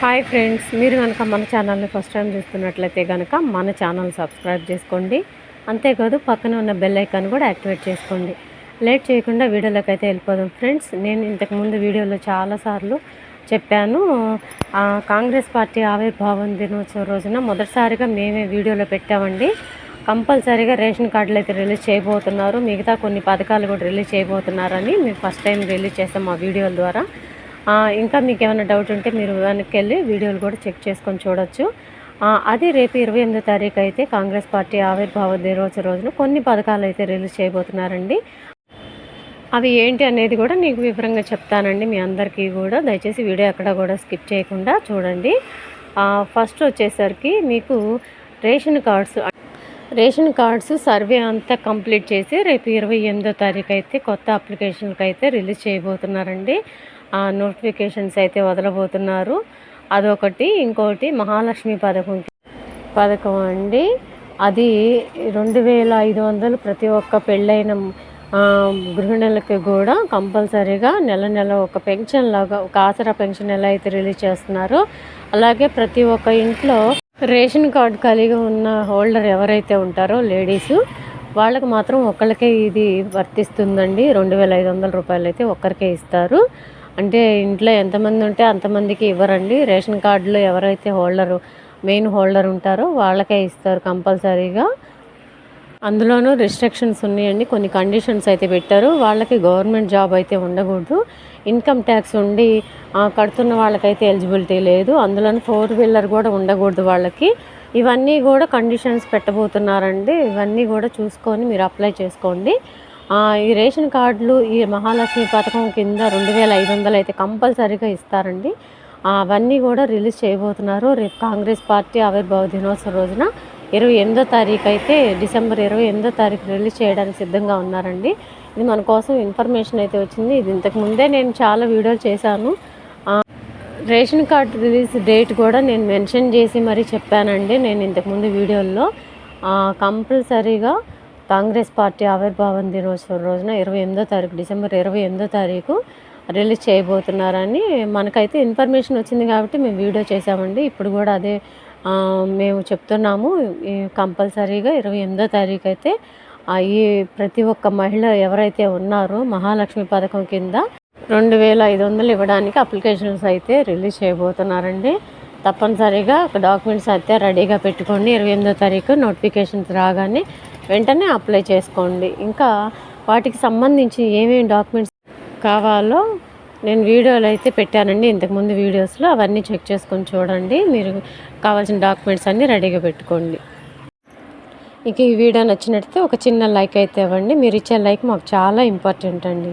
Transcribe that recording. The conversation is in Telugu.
హాయ్ ఫ్రెండ్స్ మీరు కనుక మన ఛానల్ని ఫస్ట్ టైం చూస్తున్నట్లయితే కనుక మన ఛానల్ సబ్స్క్రైబ్ చేసుకోండి. అంతేకాదు పక్కన ఉన్న బెల్ ఐకాన్ కూడా యాక్టివేట్ చేసుకోండి. లేట్ చేయకుండా వీడియోలోకి అయితే వెళ్ళిపోదాం. ఫ్రెండ్స్ నేను ఇంతకుముందు వీడియోలో చాలాసార్లు చెప్పాను కాంగ్రెస్ పార్టీ ఆవిర్భావం దినోత్సవం రోజున మొదటిసారిగా మేమే వీడియోలో పెట్టామండి. కంపల్సరీగా రేషన్ కార్డులు అయితే రిలీజ్ చేయబోతున్నారు. మిగతా కొన్ని పథకాలు కూడా రిలీజ్ చేయబోతున్నారని మేము ఫస్ట్ టైం రిలీజ్ చేసాం మా వీడియోల ద్వారా. ఇంకా మీకు ఏమైనా డౌట్ ఉంటే మీరు వెనక్కి వెళ్ళి వీడియోలు కూడా చెక్ చేసుకొని చూడొచ్చు. అదే అది రేపు ఇరవై ఎనిమిదో తారీఖు అయితే కాంగ్రెస్ పార్టీ ఆవిర్భావ దినోత్సవ రోజున కొన్ని పథకాలు అయితే రిలీజ్ చేయబోతున్నారండి. అవి ఏంటి అనేది కూడా నీకు వివరంగా చెప్తానండి. మీ అందరికీ కూడా దయచేసి వీడియో ఎక్కడ కూడా స్కిప్ చేయకుండా చూడండి. ఫస్ట్ వచ్చేసరికి మీకు ration cards ration cards survey అంతా కంప్లీట్ చేసి రేపు ఇరవై ఎనిమిదో తారీఖు అయితే కొత్త అప్లికేషన్కి అయితే రిలీజ్ చేయబోతున్నారండి. నోటిఫికేషన్స్ అయితే వదలబోతున్నారు. అదొకటి. ఇంకోటి మహాలక్ష్మి పథకం పథకం అండి. అది రెండు వేల ఐదు వందలు ప్రతి ఒక్క పెళ్ళైన గృహిణులకి కూడా కంపల్సరీగా నెల నెల ఒక పెన్షన్ లాగా ఒక ఆసరా పెన్షన్ ఎలా అయితే రిలీజ్ చేస్తున్నారో అలాగే ప్రతి ఒక్క ఇంట్లో రేషన్ కార్డు కలిగి ఉన్న హోల్డర్ ఎవరైతే ఉంటారో లేడీస్ వాళ్ళకి మాత్రం ఒక్కళ్ళకే ఇది వర్తిస్తుందండి. రెండు వేల ఐదు వందల రూపాయలు అయితే ఒక్కరికే ఇస్తారు. అంటే ఇంట్లో ఎంతమంది ఉంటే అంతమందికి ఇవ్వరండి. రేషన్ కార్డులో ఎవరైతే హోల్డరు మెయిన్ హోల్డర్ ఉంటారో వాళ్ళకే ఇస్తారు కంపల్సరీగా. అందులోనూ రిస్ట్రిక్షన్స్ ఉన్నాయండి. కొన్ని కండిషన్స్ అయితే పెట్టారు. వాళ్ళకి గవర్నమెంట్ జాబ్ అయితే ఉండకూడదు. ఇన్కమ్ ట్యాక్స్ ఉండి కడుతున్న వాళ్ళకైతే ఎలిజిబిలిటీ లేదు. అందులోనూ ఫోర్ వీలర్ కూడా ఉండకూడదు వాళ్ళకి. ఇవన్నీ కూడా కండిషన్స్ పెట్టబోతున్నారండి. ఇవన్నీ కూడా చూసుకొని మీరు అప్లై చేసుకోండి. ఈ రేషన్ కార్డులు ఈ మహాలక్ష్మి పథకం కింద రెండు వేల ఐదు వందలు అయితే కంపల్సరీగా ఇస్తారండి. అవన్నీ కూడా రిలీజ్ చేయబోతున్నారు. రేపు కాంగ్రెస్ పార్టీ ఆవిర్భావ దినోత్సవ రోజున ఇరవై ఎనిమిదో తారీఖు అయితే డిసెంబర్ ఇరవై ఎనిమిదో తారీఖు రిలీజ్ చేయడానికి సిద్ధంగా ఉన్నారండి. ఇది మన కోసం ఇన్ఫర్మేషన్ అయితే వచ్చింది. ఇది ఇంతకు ముందే నేను చాలా వీడియోలు చేశాను. రేషన్ కార్డ్ రిలీజ్ డేట్ కూడా నేను మెన్షన్ చేసి మరీ చెప్పానండి. నేను ఇంతకుముందు వీడియోల్లో కంపల్సరీగా కాంగ్రెస్ పార్టీ ఆవిర్భావం దినోత్సవం రోజున ఇరవై ఎనిమిదో తారీఖు డిసెంబర్ ఇరవై ఎనిమిదో తారీఖు రిలీజ్ చేయబోతున్నారని మనకైతే ఇన్ఫర్మేషన్ వచ్చింది కాబట్టి మేము వీడియో చేసామండి ఇప్పుడు కూడా అదే మేము చెప్తున్నాము. ఈ కంపల్సరీగా ఇరవై ఎనిమిదో తారీఖు అయితే ఈ ప్రతి ఒక్క మహిళ ఎవరైతే ఉన్నారో మహాలక్ష్మి పథకం కింద రెండు వేల ఐదు వందలు ఇవ్వడానికి అప్లికేషన్స్ అయితే రిలీజ్ చేయబోతున్నారండి. తప్పనిసరిగా డాక్యుమెంట్స్ అయితే రెడీగా పెట్టుకోండి ఇరవై ఎనిమిదో తారీఖు నోటిఫికేషన్స్ రాగానే వెంటనే అప్లై చేసుకోండి. ఇంకా వాటికి సంబంధించి ఏమేమి డాక్యుమెంట్స్ కావాలో నేను వీడియోలు అయితే పెట్టానండి. ఇంతకుముందు వీడియోస్లో అవన్నీ చెక్ చేసుకొని చూడండి. మీరు కావాల్సిన డాక్యుమెంట్స్ అన్నీ రెడీగా పెట్టుకోండి. ఇక ఈ వీడియో నచ్చినట్లయితే ఒక చిన్న లైక్ అయితే ఇవ్వండి. మీరు ఇచ్చే లైక్ మాకు చాలా ఇంపార్టెంట్ అండి.